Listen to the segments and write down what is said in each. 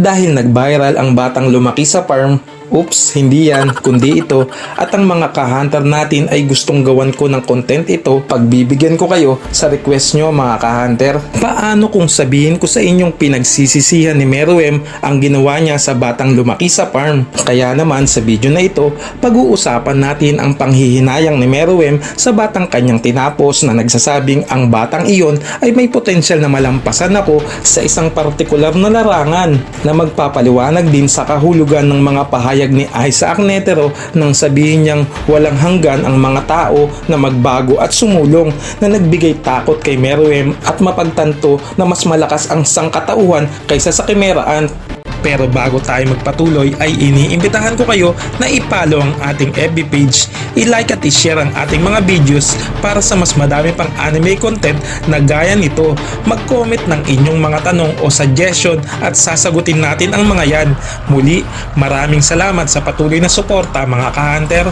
dahil nag-viral ang batang lumaki sa farm, Oops, hindi yan, kundi ito. At ang mga ka-hunter natin ay gustong gawan ko ng content ito pagbibigyan ko kayo sa request nyo mga ka-hunter. Paano kung sabihin ko sa inyong pinagsisisihan ni Meruem ang ginawa niya sa batang lumaki sa farm? Kaya naman sa video na ito, pag-uusapan natin ang panghihinayang ni Meruem sa batang kanyang tinapos na nagsasabing ang batang iyon ay may potensyal na malampasan ako sa isang partikular na larangan na magpapaliwanag din sa kahulugan ng mga pahayag ni Isaac Netero nang sabihin niyang walang hanggan ang mga tao na magbago at sumulong na nagbigay takot kay Meruem at mapagtanto na mas malakas ang sangkatauhan kaysa sa kimeraan. Pero bago tayo magpatuloy ay iniimbitahan ko kayo na ipalo ang ating FB page, i-like at i-share ang ating mga videos para sa mas madami pang anime content na gaya nito. Mag-comment ng inyong mga tanong o suggestion at sasagutin natin ang mga yan. Muli, maraming salamat sa patuloy na suporta mga ka-hunter.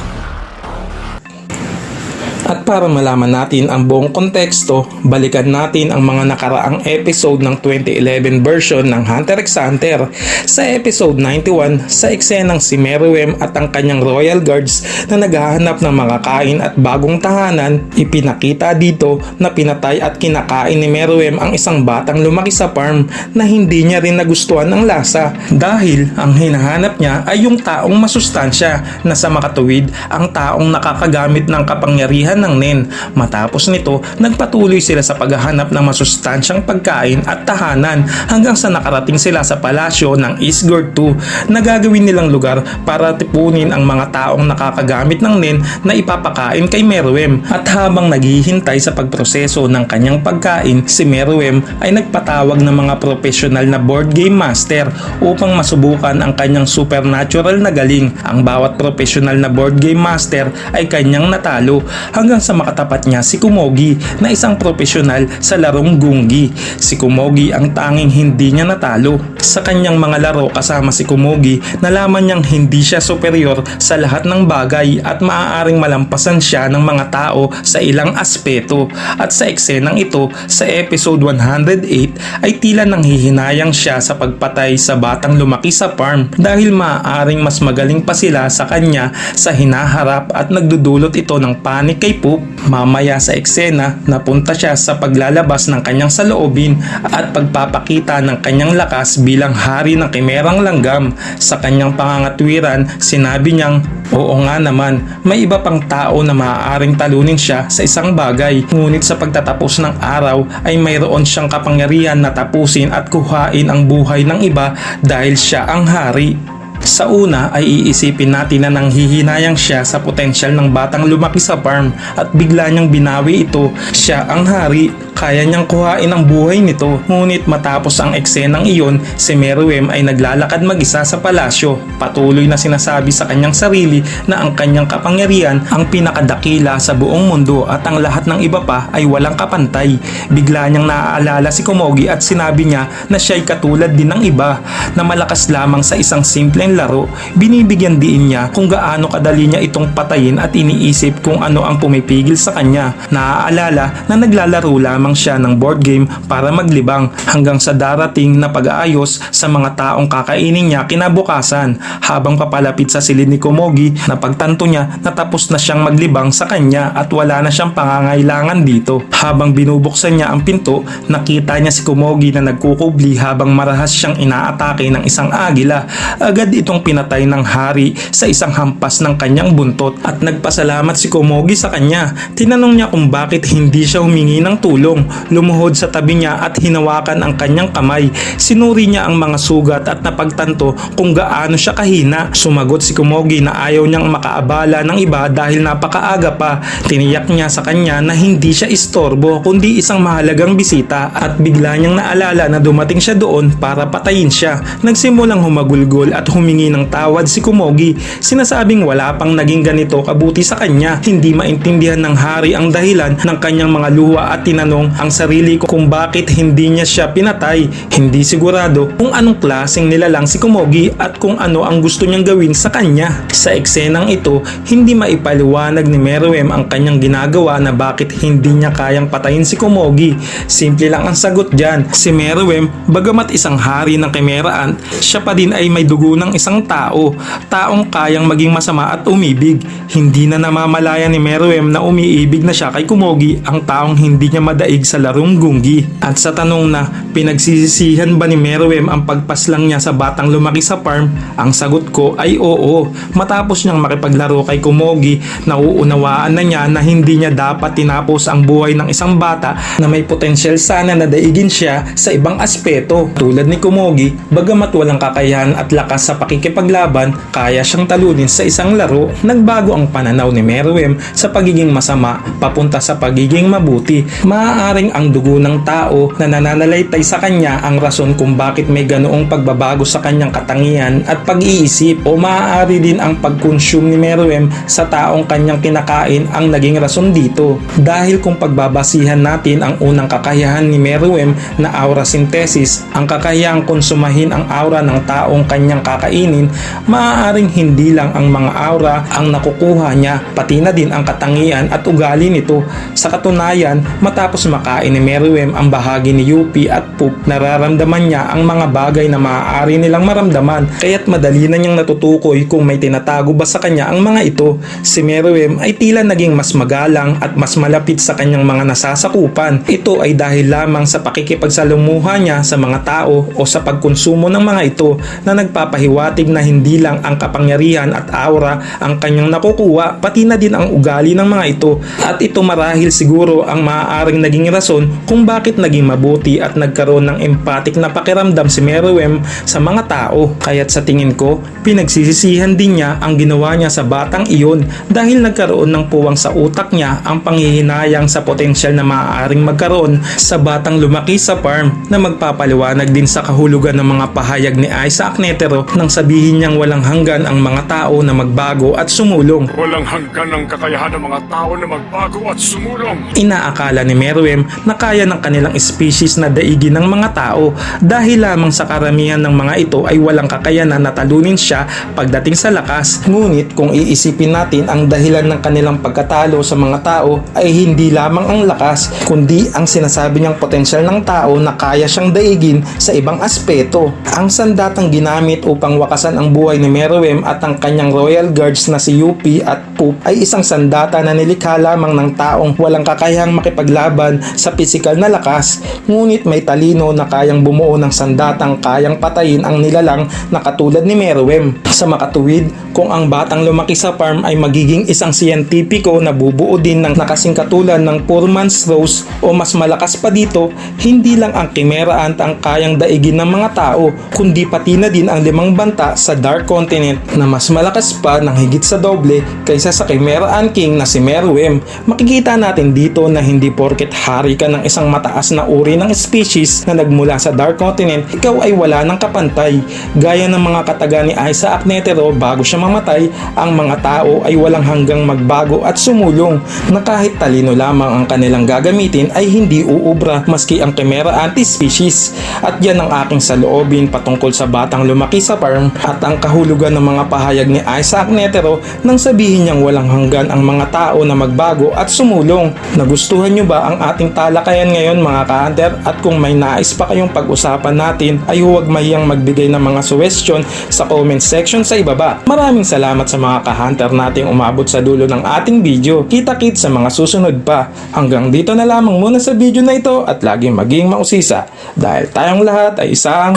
Para malaman natin ang buong konteksto, balikan natin ang mga nakaraang episode ng 2011 version ng Hunter x Hunter. Sa episode 91, sa eksenang si Meruem at ang kanyang Royal Guards na naghahanap ng mga kain at bagong tahanan, ipinakita dito na pinatay at kinakain ni Meruem ang isang batang lumaki sa farm na hindi niya rin nagustuhan ang lasa dahil ang hinahanap niya ay yung taong masustansya na sa makatuwid ang taong nakakagamit ng kapangyarihan ng nen. Matapos nito, nagpatuloy sila sa paghahanap ng masustansyang pagkain at tahanan hanggang sa nakarating sila sa palasyo ng Isgord II na gagawin nilang lugar para tipunin ang mga taong nakakagamit ng nen na ipapakain kay Meruem. At habang naghihintay sa pagproseso ng kanyang pagkain, si Meruem ay nagpatawag ng mga profesional na board game master upang masubukan ang kanyang supernatural na galing. Ang bawat profesional na board game master ay kanyang natalo hanggang makatapat niya si Kumogi na isang profesional sa larong gungi. Si Kumogi ang tanging hindi niya natalo. Sa kanyang mga laro kasama si Kumogi, nalaman niyang hindi siya superior sa lahat ng bagay at maaaring malampasan siya ng mga tao sa ilang aspeto. At sa eksenang ito, sa episode 108 ay tila nanghihinayang siya sa pagpatay sa batang lumaki sa farm dahil maaaring mas magaling pa sila sa kanya sa hinaharap at nagdudulot ito ng panik kay Poop. Mamaya sa eksena, napunta siya sa paglalabas ng kanyang saloobin at pagpapakita ng kanyang lakas bilang hari ng kimerang langgam. Sa kanyang pangangatwiran, sinabi niyang, Oo nga naman, may iba pang tao na maaaring talunin siya sa isang bagay. Ngunit sa pagtatapos ng araw ay mayroon siyang kapangyarihan na tapusin at kuhain ang buhay ng iba dahil siya ang hari. Sa una ay iisipin natin na nanghihinayang siya sa potensyal ng batang lumaki sa farm at bigla niyang binawi ito. Siya ang hari, kaya niyang kuhain ang buhay nito. Ngunit matapos ang eksenang iyon, si Meruem ay naglalakad mag-isa sa palasyo. Patuloy na sinasabi sa kanyang sarili na ang kanyang kapangyarihan ang pinakadakila sa buong mundo at ang lahat ng iba pa ay walang kapantay. Bigla niyang naaalala si Komogi at sinabi niya na siya ay katulad din ng iba na malakas lamang sa isang simpleng laro. Binibigyan din niya kung gaano kadali niya itong patayin at iniisip kung ano ang pumipigil sa kanya. Naaalala na naglalaro lamang siya ng board game para maglibang hanggang sa darating na pag-aayos sa mga taong kakainin niya kinabukasan habang papalapit sa silid ni Komogi na pagtanto niya na tapos na siyang maglibang sa kanya at wala na siyang pangangailangan dito. Habang binubuksan niya ang pinto, nakita niya si Komogi na nagkukubli habang marahas siyang inaatake ng isang agila. Agad itong pinatay ng hari sa isang hampas ng kanyang buntot at nagpasalamat si Komogi sa kanya. Tinanong niya kung bakit hindi siya humingi ng tulong. Lumuhod sa tabi niya at hinawakan ang kanyang kamay. Sinuri niya ang mga sugat at napagtanto kung gaano siya kahina. Sumagot si Kumogi na ayaw niyang makaabala ng iba dahil napakaaga pa. Tiniyak niya sa kanya na hindi siya istorbo kundi isang mahalagang bisita at bigla niyang naalala na dumating siya doon para patayin siya. Nagsimulang humagulgol at humingi ng tawad si Kumogi. Sinasabing wala pang naging ganito kabuti sa kanya. Hindi maintindihan ng hari ang dahilan ng kanyang mga luha at tinanong ang sarili ko kung bakit hindi niya siya pinatay. Hindi sigurado kung anong klaseng nilalang si Kumogi at kung ano ang gusto niyang gawin sa kanya. Sa eksenang ito, hindi maipaliwanag ni Meruem ang kanyang ginagawa na bakit hindi niya kayang patayin si Kumogi. Simple lang ang sagot dyan. Si Meruem, bagamat isang hari ng Kemeraan, siya pa din ay may dugo ng isang tao. Taong kayang maging masama at umibig. Hindi na namamalaya ni Meruem na umiibig na siya kay Kumogi ang taong hindi niya madaig sa larong gunggi. At sa tanong na pinagsisisihan ba ni Meruem ang pagpaslang niya sa batang lumaki sa farm, ang sagot ko ay oo. Matapos niyang makipaglaro kay Kumogi, nauunawaan na niya na hindi niya dapat tinapos ang buhay ng isang bata na may potensyal sana na daigin siya sa ibang aspeto. Tulad ni Kumogi, bagamat walang kakayahan at lakas sa pakikipaglaban, kaya siyang talunin sa isang laro, nagbago ang pananaw ni Meruem sa pagiging masama papunta sa pagiging mabuti. Maaaring ang dugo ng tao na nananalaytay sa kanya ang rason kung bakit may ganoong pagbabago sa kanyang katangian at pag-iisip o maaari din ang pag-consume ni Meruem sa taong kanyang kinakain ang naging rason dito. Dahil kung pagbabasihan natin ang unang kakayahan ni Meruem na aura synthesis, ang kakayahang konsumahin ang aura ng taong kanyang kakainin, maaaring hindi lang ang mga aura ang nakukuha niya, pati na din ang katangian at ugali nito. Sa katunayan, matapos makain ni Meruem ang bahagi ni Yupi at Poop, nararamdaman niya ang mga bagay na maaari nilang maramdaman, kaya't madali na niyang natutukoy kung may tinatago ba sa kanya ang mga ito. Si Meruem ay tila naging mas magalang at mas malapit sa kanyang mga nasasakupan. Ito ay dahil lamang sa pakikipagsalumuha niya sa mga tao o sa pagkonsumo ng mga ito na nagpapahiwatig na hindi lang ang kapangyarihan at aura ang kanyang nakukuha, pati na din ang ugali ng mga ito. At ito marahil siguro ang maaaring naging rason kung bakit naging mabuti at nagkaroon ng empathic na pakiramdam si Meruem sa mga tao. Kaya't sa tingin ko, pinagsisisihan din niya ang ginawa niya sa batang iyon dahil nagkaroon ng puwang sa utak niya ang panghihinayang sa potensyal na maaaring magkaroon sa batang lumaki sa farm na magpapaliwanag din sa kahulugan ng mga pahayag ni Isaac Netero nang sabihin niyang walang hanggan ang mga tao na magbago at sumulong. Walang hanggan ang kakayahan ng mga tao na magbago at sumulong. Inaakala ni Meruem na kaya ng kanilang species na daigin ng mga tao dahil lamang sa karamihan ng mga ito ay walang kakayanan na talunin siya pagdating sa lakas. Ngunit kung iisipin natin ang dahilan ng kanilang pagkatalo sa mga tao ay hindi lamang ang lakas kundi ang sinasabi niyang potensyal ng tao na kaya siyang daigin sa ibang aspeto. Ang sandatang ginamit upang wakasan ang buhay ni Meruem at ang kanyang royal guards na si Yupi at Poop ay isang sandata na nilikha lamang ng taong walang kakayahang makipaglaban sa pisikal na lakas ngunit may talino na kayang bumuo ng sandatang kayang patayin ang nilalang na katulad ni Meruem. Sa makatuwid, kung ang batang lumaki sa farm ay magiging isang siyentipiko na bubuo din ng nakasing katulad ng Purman's Rose o mas malakas pa dito, hindi lang ang Chimera Ant ang kayang daigin ng mga tao, kundi pati na din ang limang banta sa Dark Continent na mas malakas pa ng higit sa doble kaysa sa Chimera Ant King na si Meruem. Makikita natin dito na hindi porket hari ka ng isang mataas na uri ng species na nagmula sa Dark Continent, ikaw ay wala ng kapantay. Gaya ng mga kataga ni Isaac Netero bago siya mamatay, ang mga tao ay walang hanggang magbago at sumulong na kahit talino lamang ang kanilang gagamitin ay hindi uubra maski ang Chimera anti-species. At yan ang aking saloobin patungkol sa batang lumaki sa farm at ang kahulugan ng mga pahayag ni Isaac Netero nang sabihin niyang walang hanggan ang mga tao na magbago at sumulong. Nagustuhan niyo ba ang ating talakayan ngayon mga ka-hunter at kung may nais pa kayong pag-usapan natin ay huwag mahiyang magbigay ng mga suggestion sa comment section sa ibaba. Maraming salamat sa mga ka-hunter nating umabot sa dulo ng ating video. Kita-kit sa mga susunod pa. Hanggang dito na lamang muna sa video na ito at laging maging mausisa dahil tayong lahat ay isang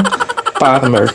farmer.